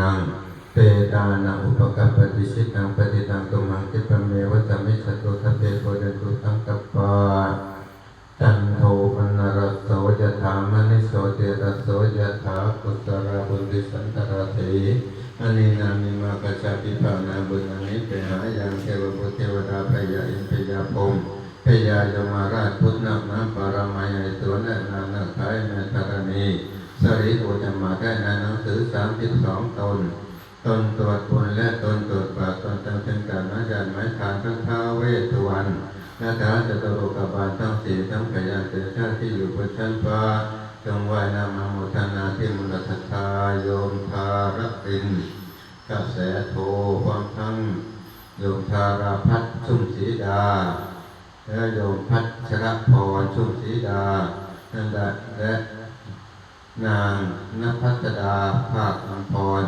นังเปตานังอุปกัปปติชิตังปฏิตังตุมังคิปเมวะสมิสตุทะเปโกเดตุสังกัปปะจันโทปนรสโสยถามณิโสเตระโสยถากุตระบุติสันตระเถอันินามิมากชาปิภานาบุญนิเปหายังเทวบุตรเทวดาพยาอินพยาพมพยายมาราชพุทธนักน้ำปารามายตัวและนานาคายในธรณี สริโอจะมาได้ในหนังสือสามสิบสองตน ตนตรวจบุญและตนตรวจบาตนจำเป็นการนัยันไม้ทานทั้งท้าเวสสุวรรณนาถาจตุโลกบาลทั้งสี่ทั้งพยานเตชาติที่อยู่บนชั้นฟ้าจงไหวนามาโมทนาที่มุลทัตตาโยมทารปินกระแสโทความทั้งโยมทาราพัฒชุ่มสีดา และโยมพัชรพรชุ่มสีดานันดาและ นางนภัสดาภาคอัมพร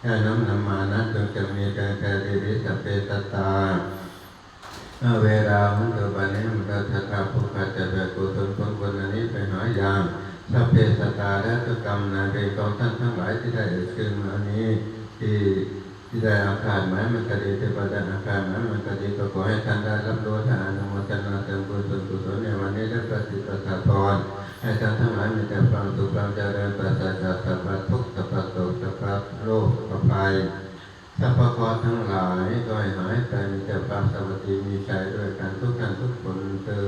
แค่น้ำนำมานั้นจงจะมีการแก่ดิริสพเปตตาเวลามันเกิดบันนี้มันก็ทัตตาภุคาจะแบบกุศลผลบุญอันนี้ไปหาอย่างสัพเพสตาและทุกกรรมนาเวรของท่านทั้งหลายที่ได้เอ่ยชื่อมานี้ที่ที่ได้อาคารหมายมันก็ดีที่ประดานอาคารหมายมันก็ดีก็ขอให้ท่านได้รับรู้ท่าน ให้ท่านทั้งหลายมีแต่ความสุขความเจริญปราศจากสัพพทุกข์สัพพโศกสัพพโรคสัพพะภัยสัพพกรทั้งหลายก็ให้หายไปมีแต่ความสวัสดีมีใจด้วยกันทุกท่านทุกคนเตอ